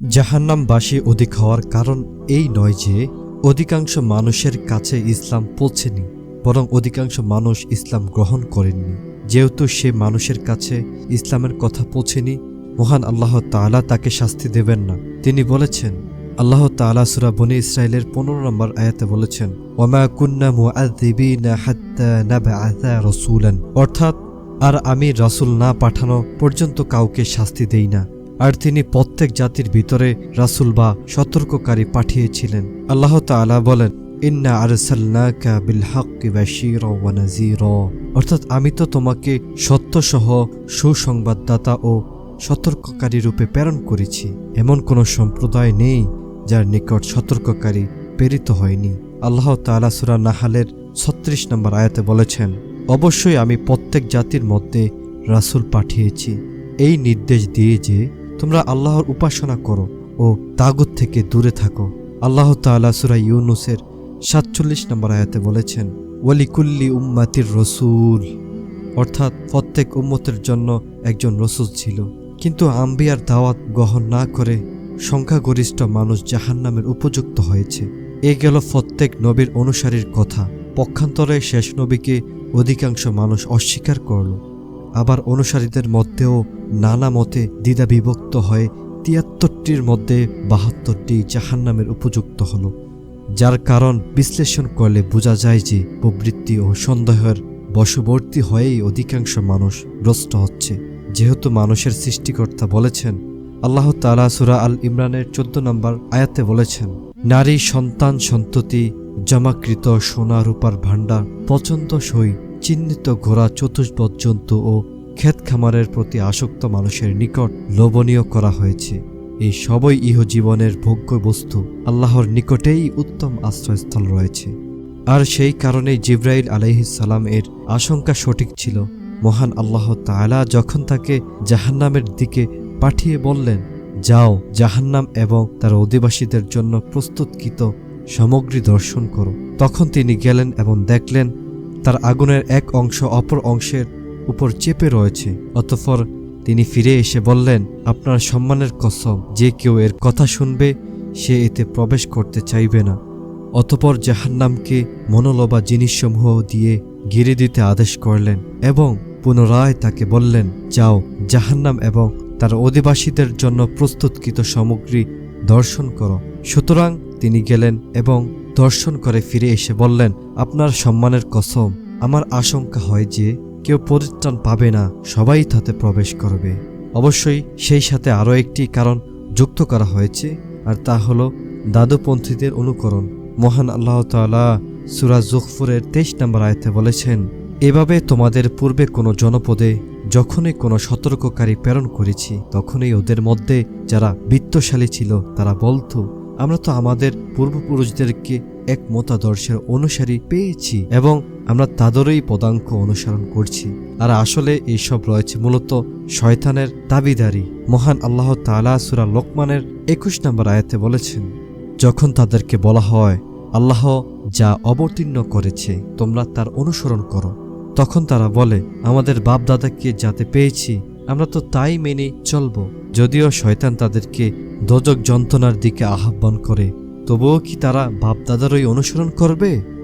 জাহান্নামবাসী অধিক হওয়ার কারণ এই নয় যে অধিকাংশ মানুষের কাছে ইসলাম পৌঁছেনি, বরং অধিকাংশ মানুষ ইসলাম গ্রহণ করেননি। যেহেতু সে মানুষের কাছে ইসলামের কথা পৌঁছেনি, মহান আল্লাহ তালা তাকে শাস্তি দেবেন না। তিনি বলেছেন, আল্লাহ তালা সুরা বনি ইসরায়েলের পনেরো নম্বর আয়াতে বলেছেন অর্থাৎ, আর আমি রাসূল না পাঠানো পর্যন্ত কাউকে শাস্তি দেই না। আর তিনি প্রত্যেক জাতির ভিতরে রাসূল বা সতর্ককারী পাঠিয়েছিলেন। আল্লাহ তাআলা বলেন, ইন্না নাযীরা। অর্থাৎ আমি তো তোমাকে সত্যসহ সুসংবাদদাতা ও সতর্ককারী রূপে প্রেরণ করেছি। এমন কোনো সম্প্রদায় নেই যার নিকট সতর্ককারী প্রেরিত হয়নি। আল্লাহ তাআলা সূরা নাহালের ছত্রিশ নম্বর আয়াতে বলেছেন, অবশ্যই আমি প্রত্যেক জাতির মধ্যে রাসূল পাঠিয়েছি। এই নির্দেশ দিয়ে যে তোমরা আল্লাহর উপাসনা করো ও তাগুত থেকে দূরে থাকো। আল্লাহ তাআলা সূরা ইউনুসের সাতচল্লিশ নম্বর আয়াতে বলেছেন, ওয়ালিকুল্লি উম্মাতির রসুল। অর্থাৎ প্রত্যেক উম্মতের জন্য একজন রসুল ছিল। কিন্তু আম্বিয়ার দাওয়াত গ্রহণ না করে সংখ্যাগরিষ্ঠ মানুষ জাহান্নামের উপযুক্ত হয়েছে। এ গেল প্রত্যেক নবীর অনুসারীর কথা। পক্ষান্তরে শেষ নবীকে অধিকাংশ মানুষ অস্বীকার করল। আবার অনুসারীদের মধ্যেও নানা মতে দ্বিধা বিভক্ত হয়ে তিয়াত্তরটির মধ্যে বাহাত্তরটি জাহান্নামের উপযুক্ত হল, যার কারণ বিশ্লেষণ করলে বোঝা যায় যে প্রবৃত্তি ও সন্দেহের বশবর্তী হয়েই অধিকাংশ মানুষ ভ্রষ্ট হচ্ছে। যেহেতু মানুষের সৃষ্টিকর্তা বলেছেন, আল্লাহ তালা সুরা আল ইমরানের চোদ্দ নম্বর আয়াতে বলেছেন, নারী সন্তান সন্ততি জমাকৃত সোনা রূপার ভাণ্ডার পছন্দসই চিহ্নিত ঘোড়া চতুষ্পদ জন্তু ও ক্ষেত খামারের প্রতি আসক্ত মানুষের নিকট লোভনীয় করা হয়েছে। এই সবই ইহজীবনের ভোগ্য বস্তু আল্লাহর নিকটেই উত্তম আশ্রয়স্থল রয়েছে। আর সেই কারণেই জিব্রাইল আলাইহিসাল্লাম এর আশঙ্কা সঠিক ছিল। মহান আল্লাহ তাআলা যখন তাকে জাহান্নামের দিকে পাঠিয়ে বললেন, যাও জাহান্নাম এবং তার অধিবাসীদের জন্য প্রস্তুতকৃত, সামগ্রী দর্শন করো। তখন তিনি গেলেন এবং দেখলেন তার আগুনের এক অংশ অপর অংশের উপর চেপে রয়েছে। অতঃপর তিনি ফিরে এসে বললেন, আপনার সম্মানের কসম, যে কেউ এর কথা শুনবে, সে এতে প্রবেশ করতে চাইবে না। অতপর জাহান্নামকে মনোলবা জিনিসসমূহ দিয়ে ঘিরে দিতে আদেশ করলেন এবং পুনরায় তাকে বললেন, যাও, জাহান্নাম এবং তার অধিবাসীদের জন্য প্রস্তুতকৃত সামগ্রী দর্শন করো। সুতরাং তিনি গেলেন এবং দর্শন করে ফিরে এসে বললেন, আপনার সম্মানের কসম, আমার আশঙ্কা হয় যে কেউ পরিত্রাণ পাবে না, সবাই তাতে প্রবেশ করবে। অবশ্যই সেই সাথে আরও একটি কারণ যুক্ত করা হয়েছে, আর তা হল দাদুপন্থীদের অনুকরণ। মহান আল্লাহ তাআলা সুরা জুকফুরের তেইশ নম্বর আয়তে বলেছেন, এভাবে তোমাদের পূর্বে কোনো জনপদে যখনই কোনো সতর্ককারী প্রেরণ করেছি, তখনই ওদের মধ্যে যারা বিত্তশালী ছিল, তারা বলতো আমরা তো আমাদের পূর্বপুরুষদেরকে এক মতাদর্শের অনুসারী পেয়েছি এবং আমরা তাদেরই পদাঙ্ক অনুসরণ করছি। আর আসলে এইসব রয়েছে মূলত শয়তানের দাবিদারি। মহান আল্লাহ তাআলা সুরা লোকমানের একুশ নম্বর আয়াতে বলেছেন, যখন তাদেরকে বলা হয়, আল্লাহ যা অবতীর্ণ করেছে, তোমরা তার অনুসরণ করো তখন তারা বলে, আমাদের বাপদাদাকে যাতে পেয়েছি আমরা তো তাই মেনে চলব। যদিও শয়তান তাদেরকে দজক যন্ত্রণার দিকে আহ্বান করে, তবুও কি তারা বাপদাদারই অনুসরণ করবে?